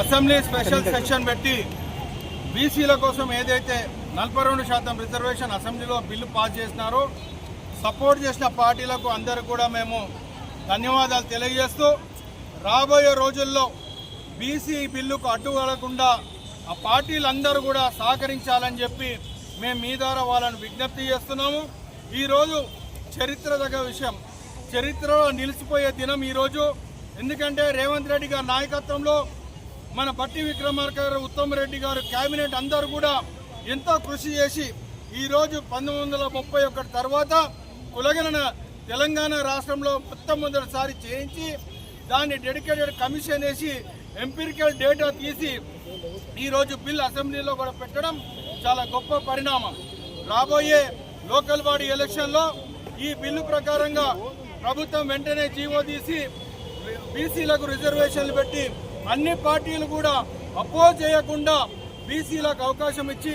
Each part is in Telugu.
అసెంబ్లీ స్పెషల్ సెషన్ పెట్టి బీసీల కోసం ఏదైతే నలభై రెండు శాతం రిజర్వేషన్ అసెంబ్లీలో బిల్లు పాస్ చేసినారో సపోర్ట్ చేసిన పార్టీలకు అందరూ కూడా మేము ధన్యవాదాలు తెలియజేస్తూ రాబోయే రోజుల్లో బీసీ బిల్లుకు అడ్డుపడకుండా ఆ పార్టీలందరూ కూడా సహకరించాలని చెప్పి మేము మీ ద్వారా వాళ్ళని విజ్ఞప్తి చేస్తున్నాము. ఈరోజు చరిత్ర దగ్గర విషయం. చరిత్రలో నిలిచిపోయే దినం ఈరోజు. ఎందుకంటే రేవంత్ రెడ్డి గారి నాయకత్వంలో మన పట్టి విక్రమార్క గారు ఉత్తమ్ రెడ్డి గారు కేబినెట్ అందరూ కూడా ఎంతో కృషి చేసి ఈరోజు పంతొమ్మిది వందల ముప్పై ఒకటి తర్వాత కులగణన తెలంగాణ రాష్ట్రంలో మొట్టమొదటిసారి చేయించి దాన్ని డెడికేటెడ్ కమిషన్ వేసి ఎంపిరికల్ డేటా తీసి ఈరోజు బిల్ అసెంబ్లీలో కూడా పెట్టడం చాలా గొప్ప పరిణామం. రాబోయే లోకల్ బాడీ ఎలక్షన్లో ఈ బిల్లు ప్రకారంగా ప్రభుత్వం వెంటనే జీవో తీసి బీసీలకు రిజర్వేషన్లు పెట్టి అన్ని పార్టీలు కూడా అపోజ్ చేయకుండా బీసీలకు అవకాశం ఇచ్చి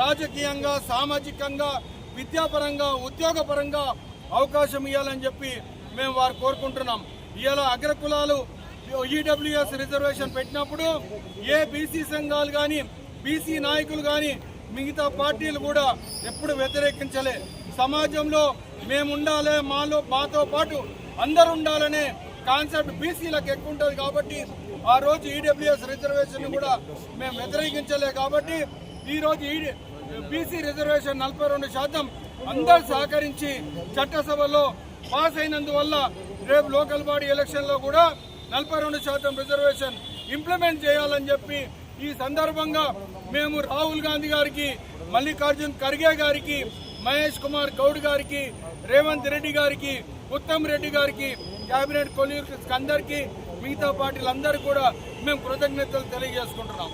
రాజకీయంగా సామాజికంగా విద్యాపరంగా ఉద్యోగపరంగా అవకాశం ఇవ్వాలని చెప్పి మేము వారు కోరుకుంటున్నాం. ఇలా అగ్రకులాలు ఈడబ్ల్యూఎస్ రిజర్వేషన్ పెట్టినప్పుడు ఏ బీసీ సంఘాలు కానీ బీసీ నాయకులు కానీ మిగతా పార్టీలు కూడా ఎప్పుడు వ్యతిరేకించలే. సమాజంలో మేము ఉండాలి మాలో మాతో పాటు అందరు ఉండాలనే కాన్సెప్ట్ బీసీలకు ఎక్కువ ఉంటుంది కాబట్టి ఆ రోజు ఈడబ్ల్యూఎస్ రిజర్వేషన్ కూడా మేము వ్యతిరేకించలే కాబట్టి ఈ రోజు ఈ బీసీ రిజర్వేషన్ నలభై రెండు శాతం అందరు సహకరించి చట్టసభలో పాస్ అయినందువల్ల రేపు లోకల్ బాడీ ఎలక్షన్లో కూడా నలభై రెండు శాతం రిజర్వేషన్ ఇంప్లిమెంట్ చేయాలని చెప్పి ఈ సందర్భంగా మేము రాహుల్ గాంధీ గారికి మల్లికార్జున్ ఖర్గే గారికి మహేష్ కుమార్ గౌడ్ గారికి రేవంత్ రెడ్డి గారికి ఉత్తమ్ రెడ్డి గారికి కేబినెట్ కొలీగ్స్ అందరికీ మిగతా పార్టీలందరూ కూడా మేము కృతజ్ఞతలు తెలియజేసుకుంటున్నాం